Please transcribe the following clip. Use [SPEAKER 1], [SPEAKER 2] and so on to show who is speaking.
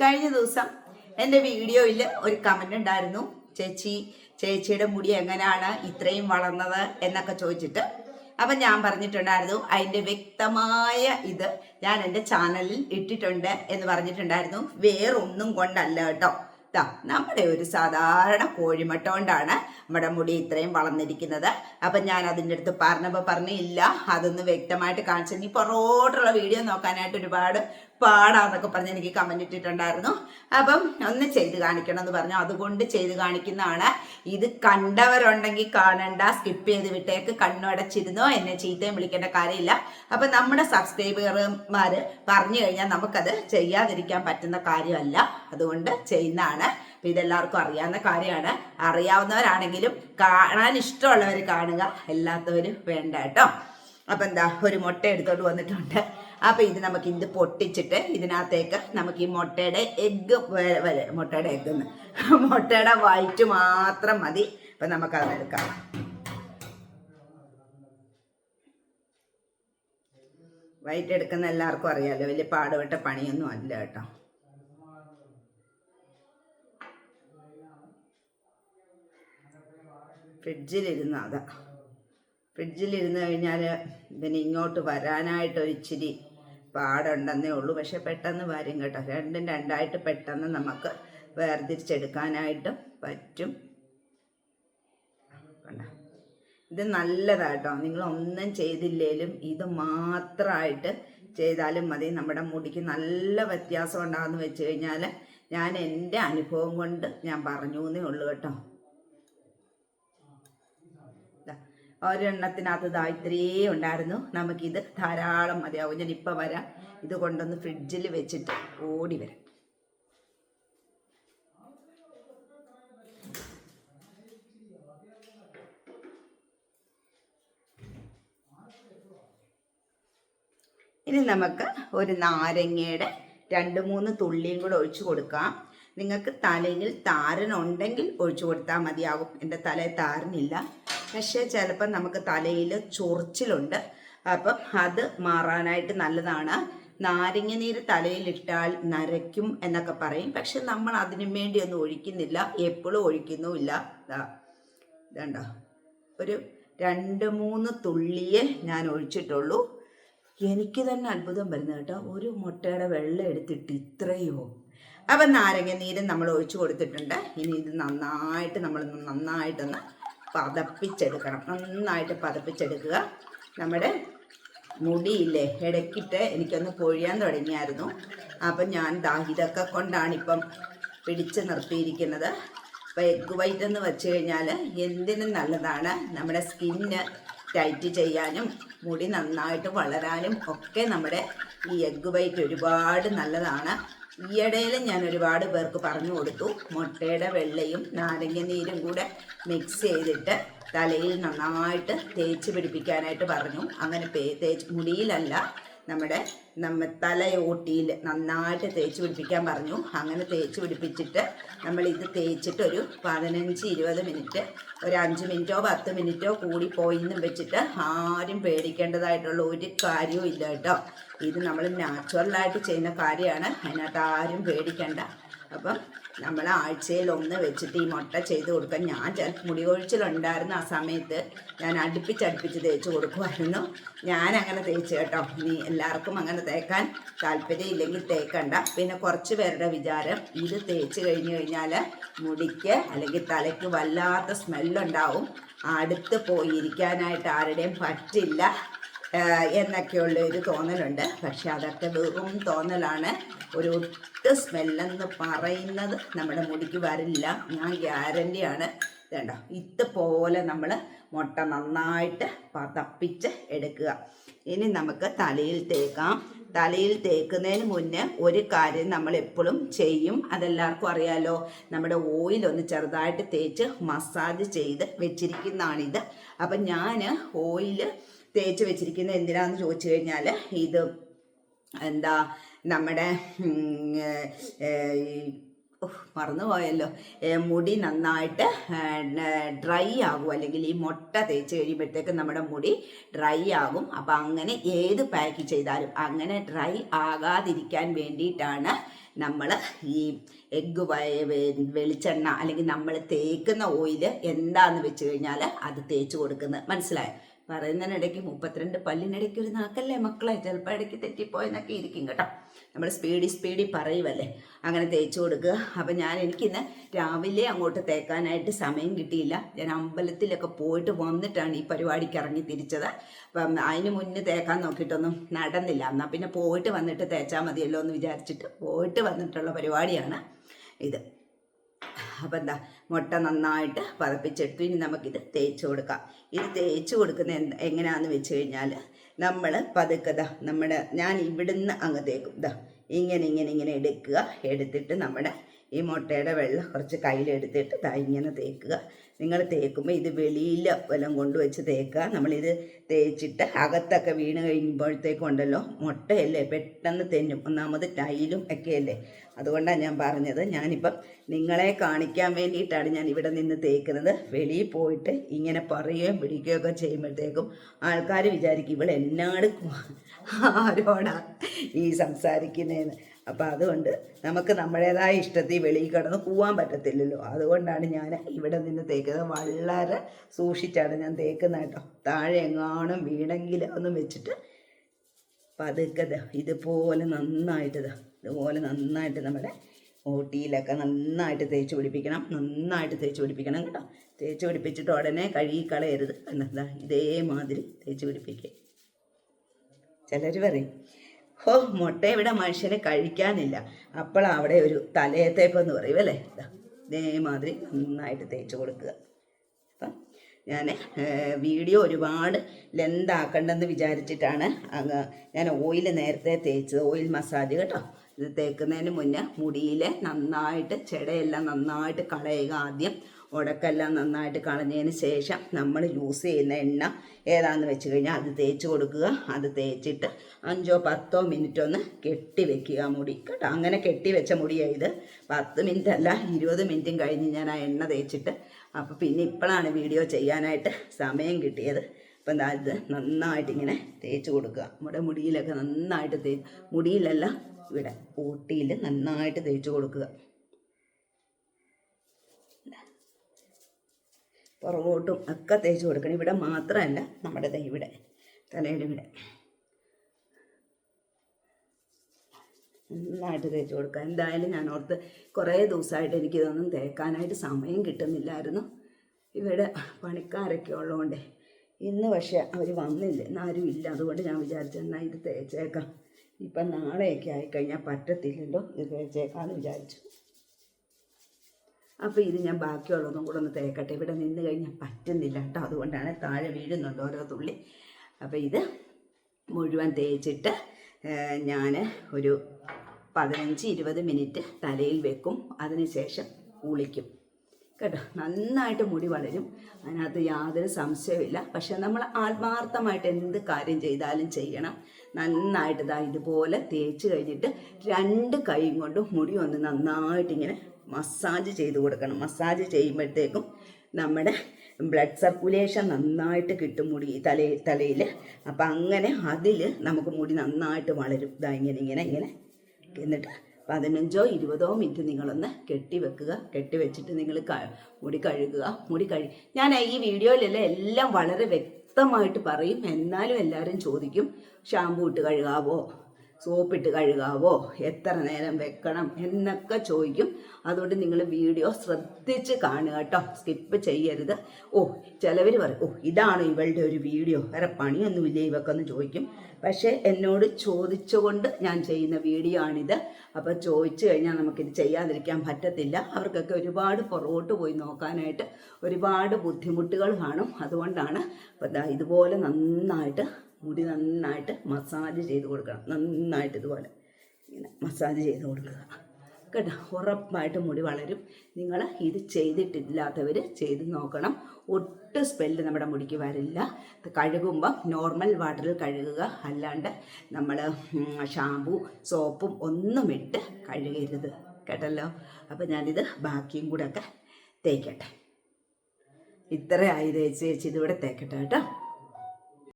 [SPEAKER 1] കഴിഞ്ഞ ദിവസം എന്റെ വീഡിയോയിൽ ഒരു കമന്റ് ഉണ്ടായിരുന്നു. ചേച്ചി ചേച്ചിയുടെ മുടി എങ്ങനെയാണ്? ഇത്രയും വളർന്നത്? എന്നൊക്കെ ചോദിച്ചിട്ട് അപ്പം ഞാൻ പറഞ്ഞിട്ടുണ്ടായിരുന്നു. അതിന്റെ വ്യക്തമായ ഇത് ഞാൻ എന്റെ ചാനലിൽ ഇട്ടിട്ടുണ്ട് എന്ന് പറഞ്ഞിട്ടുണ്ടായിരുന്നു. വേറൊന്നും കൊണ്ടല്ല കേട്ടോ. ദാ നമ്മുടെ ഒരു സാധാരണ കോഴിമുട്ട കൊണ്ടാണ് നമ്മുടെ മുടി ഇത്രയും വളർന്നിരിക്കുന്നത്. അപ്പം ഞാൻ അതിന്റെ അടുത്ത് പറഞ്ഞപ്പോൾ പറഞ്ഞില്ല. അതൊന്ന് വ്യക്തമായിട്ട് കാണിച്ചു ഇനി പുറകോട്ടുള്ള വീഡിയോ നോക്കാനായിട്ട് ഒരുപാട് പാടാന്നൊക്കെ പറഞ്ഞ് എനിക്ക് കമന്റ് ഇട്ടിട്ടുണ്ടായിരുന്നു. അപ്പം ഒന്ന് ചെയ്ത് കാണിക്കണം എന്ന് പറഞ്ഞു. അതുകൊണ്ട് ചെയ്ത് കാണിക്കുന്നതാണ്. ഇത് കണ്ടവരുണ്ടെങ്കിൽ കാണണ്ട. സ്കിപ്പ് ചെയ്ത് വിട്ടേക്ക് കണ്ണടച്ചിരുന്നോ? എന്നെ ചീത്തയും വിളിക്കേണ്ട കാര്യമില്ല. അപ്പം നമ്മുടെ സബ്സ്ക്രൈബർമാർ പറഞ്ഞു കഴിഞ്ഞാൽ നമുക്കത് ചെയ്യാതിരിക്കാൻ പറ്റുന്ന കാര്യമല്ല. അതുകൊണ്ട് ചെയ്യുന്നതാണ്. അപ്പം ഇതെല്ലാവർക്കും അറിയാവുന്ന കാര്യമാണ്. അറിയാവുന്നവരാണെങ്കിലും കാണാൻ ഇഷ്ടമുള്ളവർ കാണുക. അല്ലാത്തവർ വേണ്ട കേട്ടോ. അപ്പം എന്താ ഒരു മുട്ട എടുത്തോണ്ട് വന്നിട്ടുണ്ട്. അപ്പം ഇത് നമുക്ക് ഇത് പൊട്ടിച്ചിട്ട് ഇതിനകത്തേക്ക് നമുക്ക് ഈ മുട്ടയുടെ എഗ്ഗ് മുട്ടയുടെ എഗ്ഗ് മുട്ടയുടെ വൈറ്റ് മാത്രം മതി. അപ്പം നമുക്ക് എടുക്കാം. വൈറ്റ് എടുക്കുന്ന എല്ലാവർക്കും അറിയാലോ വലിയ പാടുപെട്ട പണിയൊന്നും അല്ല കേട്ടോ. ഫ്രിഡ്ജിലിരുന്ന അതാ ഫ്രിഡ്ജിലിരുന്ന് കഴിഞ്ഞാൽ ഇതിന് ഇങ്ങോട്ട് വരാനായിട്ട് ഒരു ഇച്ചിരി പാടുണ്ടെന്നേ ഉള്ളൂ. പക്ഷെ പെട്ടെന്ന് വരും കേട്ടോ. രണ്ടും രണ്ടായിട്ട് പെട്ടെന്ന് നമുക്ക് വേർതിരിച്ചെടുക്കാനായിട്ടും പറ്റും. ഇത് നല്ലതാട്ടോ. നിങ്ങളൊന്നും ചെയ്തില്ലേലും ഇത് മാത്രമായിട്ട് ചെയ്താലും മതി. നമ്മുടെ മുടിക്ക് നല്ല വ്യത്യാസം ഉണ്ടാകുമെന്ന് വെച്ച് കഴിഞ്ഞാൽ ഞാൻ എന്റെ അനുഭവം കൊണ്ട് ഞാൻ പറഞ്ഞു എന്നേ ഉള്ളൂ കേട്ടോ ദാ, ഒരെണ്ണത്തിനകത്ത് ദാ ഇത്രയേ ഉണ്ടായിരുന്നു. നമുക്കിത് ധാരാളം മതിയാവും. ഞാൻ ഇപ്പം വരാം. ഇത് കൊണ്ടൊന്ന് ഫ്രിഡ്ജിൽ വെച്ചിട്ട് ഓടി വരാം. ഇനി നമുക്ക് ഒരു നാരങ്ങയുടെ രണ്ട് മൂന്ന് തുള്ളിയും കൂടെ ഒഴിച്ചു കൊടുക്കാം. നിങ്ങൾക്ക് തലയിൽ താരനുണ്ടെങ്കിൽ ഒഴിച്ചു കൊടുത്താൽ മതിയാകും. എന്റെ തലയിൽ താരനില്ല. പക്ഷേ ചിലപ്പോൾ നമുക്ക് തലയിൽ ചൊറിച്ചിലുണ്ട്. അപ്പം അത് മാറാനായിട്ട് നല്ലതാണ്. നാരങ്ങ നീര് തലയിലിട്ടാൽ നരയ്ക്കും എന്നൊക്കെ പറയും. പക്ഷെ നമ്മൾ അതിനു വേണ്ടി ഒന്നും ഒഴിക്കുന്നില്ല. എപ്പോഴും ഒഴിക്കുന്നുമില്ല. ഇതുണ്ടോ. ഒരു രണ്ട് മൂന്ന് തുള്ളിയെ ഞാൻ ഒഴിച്ചിട്ടുള്ളൂ. എനിക്ക് തന്നെ അത്ഭുതം വരുന്നത് കേട്ടോ. ഒരു മുട്ടയുടെ വെള്ളം എടുത്തിട്ട് ഇത്രയോ അപ്പം നാരങ്ങ നീരും നമ്മൾ ഒഴിച്ചു കൊടുത്തിട്ടുണ്ട്. ഇനി ഇത് നന്നായിട്ട് നമ്മൾ നന്നായിട്ടൊന്ന് പതപ്പിച്ചെടുക്കണം. നന്നായിട്ട് പതപ്പിച്ചെടുക്കുക. നമ്മുടെ മുടിയില്ലേ ഇടയ്ക്കിട്ട് എനിക്കൊന്ന് പൊഴിയാൻ തുടങ്ങിയായിരുന്നു. അപ്പം ഞാൻ ദാ ഇതൊക്കെ കൊണ്ടാണ് ഇപ്പം പിടിച്ച് നിർത്തിയിരിക്കുന്നത്. അപ്പോൾ എഗ് വൈറ്റ് എന്ന് വെച്ച് കഴിഞ്ഞാൽ എന്തിനും നല്ലതാണ്. നമ്മുടെ സ്കിന്ന് ടൈറ്റ് ചെയ്യാനും മുടി നന്നായിട്ട് വളരാനും ഒക്കെ നമ്മുടെ ഈ എഗ് വൈറ്റ് ഒരുപാട് നല്ലതാണ്. ഈയിടയിൽ ഞാൻ ഒരുപാട് പേർക്ക് പറഞ്ഞു കൊടുത്തു. മുട്ടയുടെ വെള്ളയും നാരങ്ങ നീരും കൂടെ മിക്സ് ചെയ്തിട്ട് തലയിൽ നന്നായിട്ട് തേച്ച് പിടിപ്പിക്കാനായിട്ട് പറഞ്ഞു. അങ്ങനെ തേച്ച് മുടിയിലല്ല നമ്മുടെ നമ്മ തലയോട്ടിയിൽ നന്നായിട്ട് തേച്ച് പിടിപ്പിക്കാൻ പറഞ്ഞു. അങ്ങനെ തേച്ച് പിടിപ്പിച്ചിട്ട് നമ്മൾ ഇത് തേച്ചിട്ട് ഒരു പതിനഞ്ച് ഇരുപത് മിനിറ്റ് ഒരു അഞ്ച് മിനിറ്റോ പത്ത് മിനിറ്റോ കൂടി പോയി എന്നും വെച്ചിട്ട് ആരും പേടിക്കേണ്ടതായിട്ടുള്ള ഒരു കാര്യവും ഇല്ല കേട്ടോ. ഇത് നമ്മൾ നാച്ചുറലായിട്ട് ചെയ്യുന്ന കാര്യമാണ്. അതിനകത്ത് ആരും പേടിക്കേണ്ട. അപ്പം നമ്മൾ ആഴ്ചയിൽ ഒന്ന് വെച്ചിട്ട് ഈ മുട്ട ചെയ്ത് കൊടുക്കാൻ ഞാൻ മുടി കൊഴിച്ചിലുണ്ടായിരുന്ന ആ സമയത്ത് ഞാൻ അടുപ്പിച്ചടുപ്പിച്ച് തേച്ച് കൊടുക്കുമായിരുന്നു. ഞാൻ അങ്ങനെ തേച്ച് കേട്ടോ. ഇനി എല്ലാവർക്കും അങ്ങനെ തേക്കാൻ താല്പര്യം ഇല്ലെങ്കിൽ തേക്കണ്ട. പിന്നെ കുറച്ച് പേരുടെ വിചാരം ഇത് തേച്ച് കഴിഞ്ഞ് കഴിഞ്ഞാൽ മുടിക്ക് അല്ലെങ്കിൽ തലയ്ക്ക് വല്ലാത്ത സ്മെല്ലുണ്ടാവും അടുത്ത് പോയിരിക്കാനായിട്ട് ആരുടെയും പറ്റില്ല എന്നൊക്കെയുള്ള ഒരു തോന്നലുണ്ട്. പക്ഷെ അതൊക്കെ വെറും തോന്നലാണ്. ഒരു ഒട്ട് സ്മെല്ലെന്ന് പറയുന്നത് നമ്മുടെ മുടിക്ക് വരില്ല. ഞാൻ ഗ്യാരണ്ടിയാണ് വേണ്ട ഇതുപോലെ നമ്മൾ മുട്ട നന്നായിട്ട് പതപ്പിച്ച് എടുക്കുക. ഇനി നമുക്ക് തലയിൽ തേക്കാം. തലയിൽ തേക്കുന്നതിന് മുന്നേ ഒരു കാര്യം നമ്മൾ എപ്പോഴും ചെയ്യും. അതെല്ലാവർക്കും അറിയാലോ നമ്മുടെ ഓയിൽ ഒന്ന് ചെറുതായിട്ട് തേച്ച് മസാജ് ചെയ്ത് വെച്ചിരിക്കുന്നതാണിത്. അപ്പം ഞാൻ ഓയിൽ തേച്ച് വെച്ചിരിക്കുന്നത് എന്തിനാണെന്ന് ചോദിച്ചു കഴിഞ്ഞാൽ ഇത് എന്താ നമ്മുടെ മറന്നുപോയല്ലോ. മുടി നന്നായിട്ട് ഡ്രൈ ആകും. അല്ലെങ്കിൽ ഈ മുട്ട തേച്ച് കഴിയുമ്പോഴത്തേക്ക് നമ്മുടെ മുടി ഡ്രൈ ആകും. അപ്പം അങ്ങനെ ഏത് പാക്ക് ചെയ്താലും അങ്ങനെ ഡ്രൈ ആകാതിരിക്കാൻ വേണ്ടിയിട്ടാണ് നമ്മൾ ഈ എഗ്ഗ് വെളിച്ചെണ്ണ അല്ലെങ്കിൽ നമ്മൾ തേക്കുന്ന ഓയിൽ എന്താന്ന് വെച്ച് കഴിഞ്ഞാൽ അത് തേച്ച് കൊടുക്കുന്നത്. മനസ്സിലായോ? പറയുന്നതിനിടയ്ക്ക് മുപ്പത്തിരണ്ട് പല്ലിനിടയ്ക്ക് ഒരു നാക്കല്ലേ മക്കളെ? ചിലപ്പോൾ ഇടയ്ക്ക് തെറ്റിപ്പോയെന്നൊക്കെ ഇരിക്കും കേട്ടോ. നമ്മൾ സ്പീഡി സ്പീഡി പറയുമല്ലേ അങ്ങനെ തേച്ച് കൊടുക്കുക. അപ്പം ഞാൻ എനിക്കിന്ന് രാവിലെ അങ്ങോട്ട് തേക്കാനായിട്ട് സമയം കിട്ടിയില്ല. ഞാൻ അമ്പലത്തിലൊക്കെ പോയിട്ട് വന്നിട്ടാണ് ഈ പരിപാടിക്ക് ഇറങ്ങി തിരിച്ചത്. അപ്പം അതിന് മുന്നേ തേക്കാൻ നോക്കിയിട്ടൊന്നും നടന്നില്ല. എന്നാൽ പിന്നെ പോയിട്ട് വന്നിട്ട് തേച്ചാൽ മതിയല്ലോ എന്ന് വിചാരിച്ചിട്ട് പോയിട്ട് വന്നിട്ടുള്ള പരിപാടിയാണ് ഇത്. അപ്പം എന്താ മുട്ട നന്നായിട്ട് പതപ്പിച്ചിട്ട് ഇനി നമുക്കിത് തേച്ച് കൊടുക്കാം. ഇത് തേച്ച് കൊടുക്കുന്ന എങ്ങനെയാണെന്ന് വെച്ച് കഴിഞ്ഞാൽ നമ്മൾ പതുക്കെ ദാ നമ്മുടെ ഞാൻ ഇവിടുന്ന് അങ്ങ് തേക്കും. ദാ ഇങ്ങനെ ഇങ്ങനെ ഇങ്ങനെ എടുക്കുക. എടുത്തിട്ട് നമ്മുടെ ഈ മുട്ടയുടെ വെള്ളം കുറച്ച് കയ്യിലെടുത്തിട്ട് ദാ ഇങ്ങനെ തേക്കുക. നിങ്ങൾ തേക്കുമ്പോൾ ഇത് വെളിയിൽ വല്ലതും കൊണ്ടുവച്ച് തേക്കുക. നമ്മളിത് തേച്ചിട്ട് അകത്തൊക്കെ വീണ് കഴിയുമ്പോഴത്തേക്കുണ്ടല്ലോ മുട്ടയല്ലേ? പെട്ടെന്ന് തെന്നും. ഒന്നാമത് ടൈലും ഒക്കെയല്ലേ? അതുകൊണ്ടാണ് ഞാൻ പറഞ്ഞത്. ഞാനിപ്പം നിങ്ങളെ കാണിക്കാൻ വേണ്ടിയിട്ടാണ് ഞാൻ ഇവിടെ നിന്ന് തേക്കുന്നത്. വെളിയിൽ പോയിട്ട് ഇങ്ങനെ പറയുകയും പിടിക്കുകയും ഒക്കെ ചെയ്യുമ്പോഴത്തേക്കും ആൾക്കാർ വിചാരിക്കും ഇവൾ എന്നാട് ആരോടാ ഈ സംസാരിക്കുന്നതെന്ന്. അപ്പം അതുകൊണ്ട് നമുക്ക് നമ്മുടേതായ ഇഷ്ടത്തിൽ വെളിയിൽ കിടന്ന് പോവാൻ പറ്റത്തില്ലല്ലോ. അതുകൊണ്ടാണ് ഞാൻ ഇവിടെ നിന്ന് തേക്കുന്നത്. വളരെ സൂക്ഷിച്ചാണ് ഞാൻ തേക്കുന്നത് കേട്ടോ. താഴെ എങ്ങാനും വീണെങ്കിൽ ഒന്നും വെച്ചിട്ട് പതുക്കെ ഇതുപോലെ നന്നായിട്ട് ഇതുപോലെ നന്നായിട്ട് നമ്മുടെ ഓട്ടിയിലൊക്കെ നന്നായിട്ട് തേച്ച് പിടിപ്പിക്കണം. നന്നായിട്ട് തേച്ച് പിടിപ്പിക്കണം കേട്ടോ. തേച്ച് പിടിപ്പിച്ചിട്ട് ഉടനെ കഴുകി കളയരുത്. എന്താ ഇതേമാതിരി തേച്ച് പിടിപ്പിക്കുക. ചിലർ പറയും ഹോ മുട്ട ഇവിടെ മനുഷ്യനെ കഴിക്കാനില്ല. അപ്പോൾ അവിടെ ഒരു തലയത്തേപ്പെന്ന് പറയും അല്ലേ? ഇതാ ഇതേമാതിരി നന്നായിട്ട് തേച്ച് കൊടുക്കുക. അപ്പം ഞാൻ വീഡിയോ ഒരുപാട് ലെന്താക്കണ്ടെന്ന് വിചാരിച്ചിട്ടാണ് അങ്ങ് ഞാൻ ഓയിൽ നേരത്തെ തേച്ചത് ഓയിൽ മസാജ് കേട്ടോ. ഇത് തേക്കുന്നതിന് മുന്നേ മുടിയിൽ നന്നായിട്ട് ചെടയെല്ലാം നന്നായിട്ട് കളയുക ആദ്യം. ഉടക്കെല്ലാം നന്നായിട്ട് കളഞ്ഞതിന് ശേഷം നമ്മൾ യൂസ് ചെയ്യുന്ന എണ്ണ ഏതാണെന്ന് വെച്ച് കഴിഞ്ഞാൽ അത് തേച്ച് കൊടുക്കുക. അത് തേച്ചിട്ട് അഞ്ചോ പത്തോ മിനിറ്റ് ഒന്ന് കെട്ടി വെക്കുക മുടി. കേട്ടോ അങ്ങനെ കെട്ടി വെച്ച മുടിയാണ് ഇത്. പത്ത് മിനിറ്റ് അല്ല ഇരുപത് മിനിറ്റും കഴിഞ്ഞ് ഞാൻ ആ എണ്ണ തേച്ചിട്ട് അപ്പോൾ പിന്നെ ഇപ്പോഴാണ് വീഡിയോ ചെയ്യാനായിട്ട് സമയം കിട്ടിയത്. അപ്പം എന്താ ഇത് നന്നായിട്ട് ഇങ്ങനെ തേച്ച് കൊടുക്കുക. നമ്മുടെ മുടിയിലൊക്കെ നന്നായിട്ട് തേ മുടിയിലല്ല ഇവിടെ ഊട്ടിയിൽ നന്നായിട്ട് തേച്ച് കൊടുക്കുക. പുറകോട്ടും ഒക്കെ തേച്ച് കൊടുക്കണം. ഇവിടെ മാത്രമല്ല നമ്മുടെ ഇവിടെ തലയുടെ ഇവിടെ. നന്നായിട്ട് തേച്ച് കൊടുക്കുക. എന്തായാലും ഞാൻ ഓർത്ത് കുറേ ദിവസമായിട്ട് എനിക്കിതൊന്നും തേക്കാനായിട്ട് സമയം കിട്ടുന്നില്ലായിരുന്നു. ഇവിടെ പണിക്കാരൊക്കെ ഉള്ളതുകൊണ്ട് ഇന്ന് പക്ഷേ അവർ വന്നില്ല ഇന്നാരും ഇല്ല. അതുകൊണ്ട് ഞാൻ വിചാരിച്ചു എന്നാൽ ഇത് തേച്ചേക്കാം. ഇപ്പം നാളെയൊക്കെ ആയിക്കഴിഞ്ഞാൽ പറ്റത്തില്ലല്ലോ ഇത് തേച്ചേക്കാമെന്ന് വിചാരിച്ചു. അപ്പോൾ ഇത് ഞാൻ ബാക്കിയുള്ളതും കൂടെ ഒന്ന് തേക്കട്ടെ. ഇവിടെ നിന്ന് കഴിഞ്ഞാൽ പറ്റുന്നില്ല കേട്ടോ. അതുകൊണ്ടാണ് താഴെ വീഴുന്നുണ്ട് ഓരോ തുള്ളി. അപ്പോൾ ഇത് മുഴുവൻ തേച്ചിട്ട് ഞാൻ ഒരു പതിനഞ്ച് ഇരുപത് മിനിറ്റ് തലയിൽ വെക്കും. അതിനുശേഷം കുളിക്കും. കേട്ടോ? നന്നായിട്ട് മുടി വളരും. അതിനകത്ത് യാതൊരു സംശയമില്ല പക്ഷെ നമ്മൾ ആത്മാർത്ഥമായിട്ട് എന്ത് കാര്യം ചെയ്താലും ചെയ്യണം. നന്നായിട്ട് ഇതാ ഇതുപോലെ തേച്ച് കഴിഞ്ഞിട്ട് രണ്ട് കൈയും കൊണ്ടും മുടി ഒന്ന് നന്നായിട്ട് ഇങ്ങനെ മസാജ് ചെയ്ത് കൊടുക്കണം. മസാജ് ചെയ്യുമ്പോഴത്തേക്കും നമ്മുടെ ബ്ലഡ് സർക്കുലേഷൻ നന്നായിട്ട് കിട്ടും മുടി തല തലയിൽ അപ്പം അങ്ങനെ അതിൽ നമുക്ക് മുടി നന്നായിട്ട് വളരും. ഇതാ ഇങ്ങനെ ഇങ്ങനെ ഇങ്ങനെ. എന്നിട്ട് പതിനഞ്ചോ ഇരുപതോ മിനിറ്റ് നിങ്ങളൊന്ന് കെട്ടി വെക്കുക. കെട്ടി വെച്ചിട്ട് നിങ്ങൾ മുടി കഴുകുക. മുടി കഴു ഞാൻ ഈ വീഡിയോയിലെല്ലാം എല്ലാം വളരെ വ്യക്തമായിട്ട് പറയും. എന്നാലും എല്ലാവരും ചോദിക്കും ഷാമ്പൂ ഇട്ട് കഴുകാവോ? സോപ്പിട്ട് കഴുകാവോ? എത്ര നേരം വെക്കണം എന്നൊക്കെ ചോദിക്കും. അതുകൊണ്ട് നിങ്ങൾ വീഡിയോ ശ്രദ്ധിച്ച് കാണുക കേട്ടോ. സ്കിപ്പ് ചെയ്യരുത്. ഓ ചിലവർ പറയും ഓ ഇതാണ് ഇവളുടെ ഒരു വീഡിയോ. വേറെ പണിയൊന്നുമില്ല? ഇവക്കൊന്ന് ചോദിക്കും. പക്ഷേ എന്നോട് ചോദിച്ചുകൊണ്ട് ഞാൻ ചെയ്യുന്ന വീഡിയോ ആണിത്. അപ്പോൾ ചോദിച്ചു കഴിഞ്ഞാൽ നമുക്കിത് ചെയ്യാതിരിക്കാൻ പറ്റത്തില്ല. അവർക്കൊക്കെ ഒരുപാട് പുറകോട്ട് പോയി നോക്കാനായിട്ട് ഒരുപാട് ബുദ്ധിമുട്ടുകൾ കാണും. അതുകൊണ്ടാണ് ഇതുപോലെ നന്നായിട്ട് മുടി നന്നായിട്ട് മസാജ് ചെയ്ത് കൊടുക്കണം. നന്നായിട്ട് ഇതുപോലെ ഇങ്ങനെ മസാജ് ചെയ്ത് കൊടുക്കുക. കേട്ടോ? ഉറപ്പായിട്ട് മുടി വളരും. നിങ്ങൾ ഇത് ചെയ്തിട്ടില്ലാത്തവർ ചെയ്ത് നോക്കണം. ഒട്ടും സ്മെല്ല് നമ്മുടെ മുടിക്ക് വരില്ല. കഴുകുമ്പം നോർമൽ വാട്ടറിൽ കഴുകുക. അല്ലാണ്ട് നമ്മൾ ഷാമ്പു സോപ്പും ഒന്നും ഇട്ട് കഴുകരുത്. കേട്ടല്ലോ? അപ്പോൾ ഞാനിത് ബാക്കിയും കൂടെ ഒക്കെ തേക്കട്ടെ. ഇത്രയായി തേച്ച് തേച്ച് ഇതിവിടെ തേക്കട്ടെ കേട്ടോ.